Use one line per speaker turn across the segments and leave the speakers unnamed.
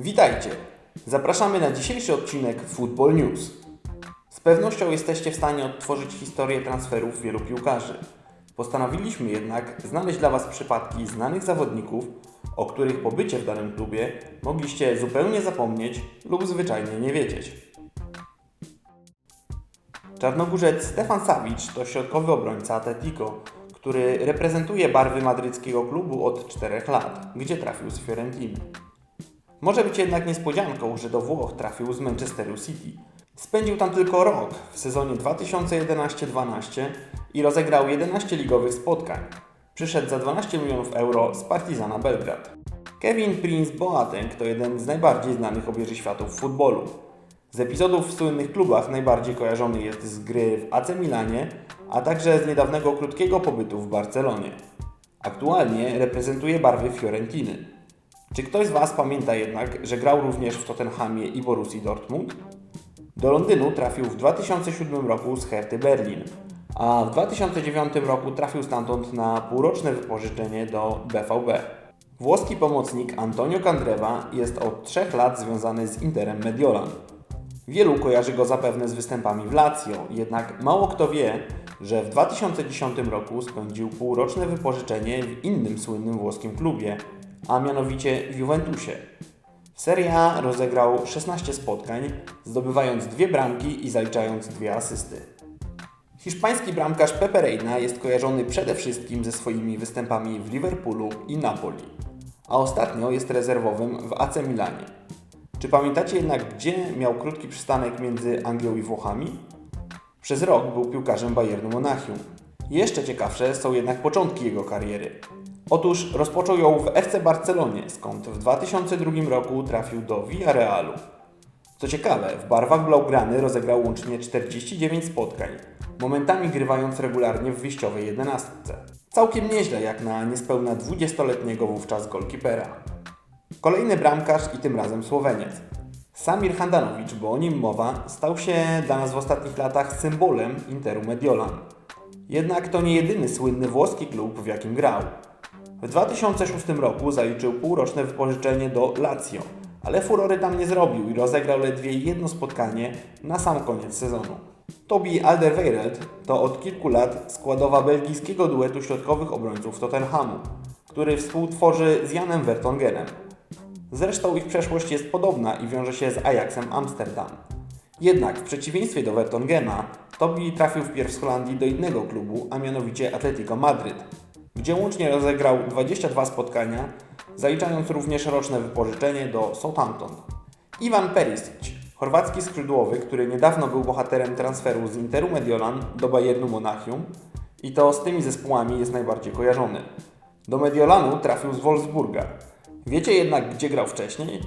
Witajcie! Zapraszamy na dzisiejszy odcinek Football News. Z pewnością jesteście w stanie odtworzyć historię transferów wielu piłkarzy. Postanowiliśmy jednak znaleźć dla Was przypadki znanych zawodników, o których pobycie w danym klubie mogliście zupełnie zapomnieć lub zwyczajnie nie wiedzieć. Czarnogórzec Stefan Savic to środkowy obrońca Atletico, który reprezentuje barwy madryckiego klubu od 4 lat, gdzie trafił z Fiorentiny. Może być jednak niespodzianką, że do Włoch trafił z Manchesteru City. Spędził tam tylko rok w sezonie 2011-12 i rozegrał 11 ligowych spotkań. Przyszedł za 12 milionów euro z Partizana Belgrad. Kevin Prince Boateng to jeden z najbardziej znanych obieży światów w futbolu. Z epizodów w słynnych klubach najbardziej kojarzony jest z gry w AC Milanie, a także z niedawnego krótkiego pobytu w Barcelonie. Aktualnie reprezentuje barwy Fiorentiny. Czy ktoś z Was pamięta jednak, że grał również w Tottenhamie i Borussii Dortmund? Do Londynu trafił w 2007 roku z Herty Berlin, a w 2009 roku trafił stamtąd na półroczne wypożyczenie do BVB. Włoski pomocnik Antonio Candreva jest od 3 lat związany z Interem Mediolan. Wielu kojarzy go zapewne z występami w Lazio, jednak mało kto wie, że w 2010 roku spędził półroczne wypożyczenie w innym słynnym włoskim klubie, a mianowicie w Juventusie. W Serie A rozegrał 16 spotkań, zdobywając dwie bramki i zaliczając dwie asysty. Hiszpański bramkarz Pepe Reina jest kojarzony przede wszystkim ze swoimi występami w Liverpoolu i Napoli, a ostatnio jest rezerwowym w AC Milanie. Czy pamiętacie jednak, gdzie miał krótki przystanek między Anglią i Włochami? Przez rok był piłkarzem Bayernu Monachium. Jeszcze ciekawsze są jednak początki jego kariery. Otóż rozpoczął ją w FC Barcelonie, skąd w 2002 roku trafił do Villarealu. Co ciekawe, w barwach Blaugrany rozegrał łącznie 49 spotkań, momentami grywając regularnie w wyjściowej jedenastce. Całkiem nieźle jak na niespełna 20-letniego wówczas golkipera. Kolejny bramkarz i tym razem Słoweniec. Samir Handanowicz, bo o nim mowa, stał się dla nas w ostatnich latach symbolem Interu Mediolan. Jednak to nie jedyny słynny włoski klub, w jakim grał. W 2006 roku zaliczył półroczne wypożyczenie do Lazio, ale furory tam nie zrobił i rozegrał ledwie jedno spotkanie na sam koniec sezonu. Tobi Alderweireld to od kilku lat składowa belgijskiego duetu środkowych obrońców Tottenhamu, który współtworzy z Janem Vertongenem. Zresztą ich przeszłość jest podobna i wiąże się z Ajaxem Amsterdam. Jednak w przeciwieństwie do Vertongena, Tobi trafił wpierw z Holandii do innego klubu, a mianowicie Atletico Madryt, gdzie łącznie rozegrał 22 spotkania, zaliczając również roczne wypożyczenie do Southampton. Iwan Perisic, chorwacki skrzydłowy, który niedawno był bohaterem transferu z Interu Mediolan do Bayernu Monachium i to z tymi zespołami jest najbardziej kojarzony. Do Mediolanu trafił z Wolfsburga. Wiecie jednak, gdzie grał wcześniej?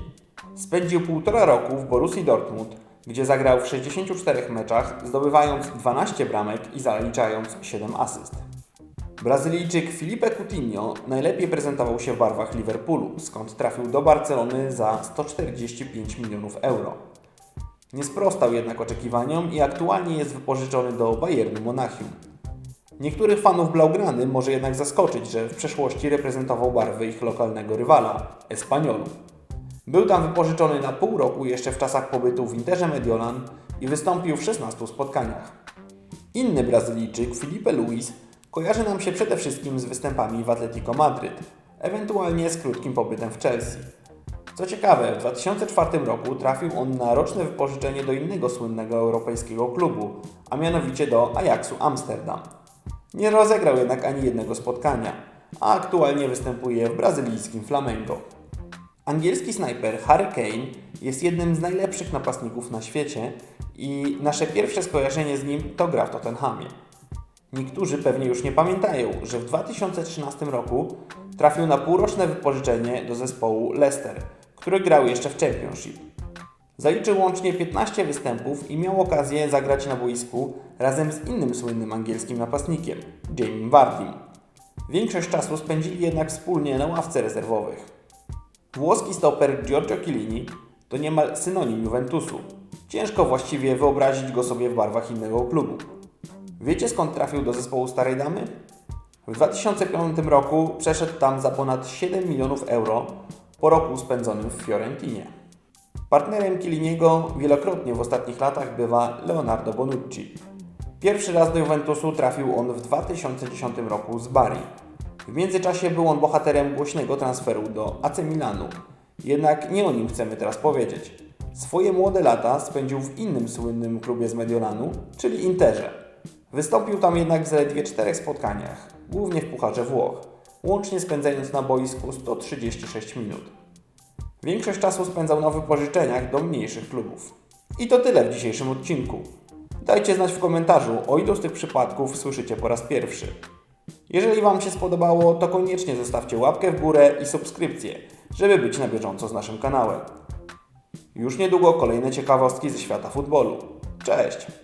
Spędził półtora roku w Borussii Dortmund, gdzie zagrał w 64 meczach, zdobywając 12 bramek i zaliczając 7 asyst. Brazylijczyk Felipe Coutinho najlepiej prezentował się w barwach Liverpoolu, skąd trafił do Barcelony za 145 milionów euro. Nie sprostał jednak oczekiwaniom i aktualnie jest wypożyczony do Bayernu Monachium. Niektórych fanów Blaugrany może jednak zaskoczyć, że w przeszłości reprezentował barwy ich lokalnego rywala, Espanyolu. Był tam wypożyczony na pół roku jeszcze w czasach pobytu w Interze Mediolan i wystąpił w 16 spotkaniach. Inny Brazylijczyk, Felipe Luis, kojarzy nam się przede wszystkim z występami w Atletico Madryt, ewentualnie z krótkim pobytem w Chelsea. Co ciekawe, w 2004 roku trafił on na roczne wypożyczenie do innego słynnego europejskiego klubu, a mianowicie do Ajaxu Amsterdam. Nie rozegrał jednak ani jednego spotkania, a aktualnie występuje w brazylijskim Flamengo. Angielski snajper Harry Kane jest jednym z najlepszych napastników na świecie i nasze pierwsze skojarzenie z nim to gra w Tottenhamie. Niektórzy pewnie już nie pamiętają, że w 2013 roku trafił na półroczne wypożyczenie do zespołu Leicester, który grał jeszcze w Championship. Zaliczył łącznie 15 występów i miał okazję zagrać na boisku razem z innym słynnym angielskim napastnikiem, Jamie Vardym. Większość czasu spędzili jednak wspólnie na ławce rezerwowych. Włoski stoper Giorgio Chiellini to niemal synonim Juventusu. Ciężko właściwie wyobrazić go sobie w barwach innego klubu. Wiecie skąd trafił do zespołu Starej Damy? W 2005 roku przeszedł tam za ponad 7 milionów euro po roku spędzonym w Fiorentinie. Partnerem Chielliniego wielokrotnie w ostatnich latach bywa Leonardo Bonucci. Pierwszy raz do Juventusu trafił on w 2010 roku z Bari. W międzyczasie był on bohaterem głośnego transferu do AC Milanu. Jednak nie o nim chcemy teraz powiedzieć. Swoje młode lata spędził w innym słynnym klubie z Mediolanu, czyli Interze. Wystąpił tam jednak w zaledwie czterech spotkaniach, głównie w Pucharze Włoch, łącznie spędzając na boisku 136 minut. Większość czasu spędzał na wypożyczeniach do mniejszych klubów. I to tyle w dzisiejszym odcinku. Dajcie znać w komentarzu, o ilu z tych przypadków słyszycie po raz pierwszy. Jeżeli Wam się spodobało, to koniecznie zostawcie łapkę w górę i subskrypcję, żeby być na bieżąco z naszym kanałem. Już niedługo kolejne ciekawostki ze świata futbolu. Cześć!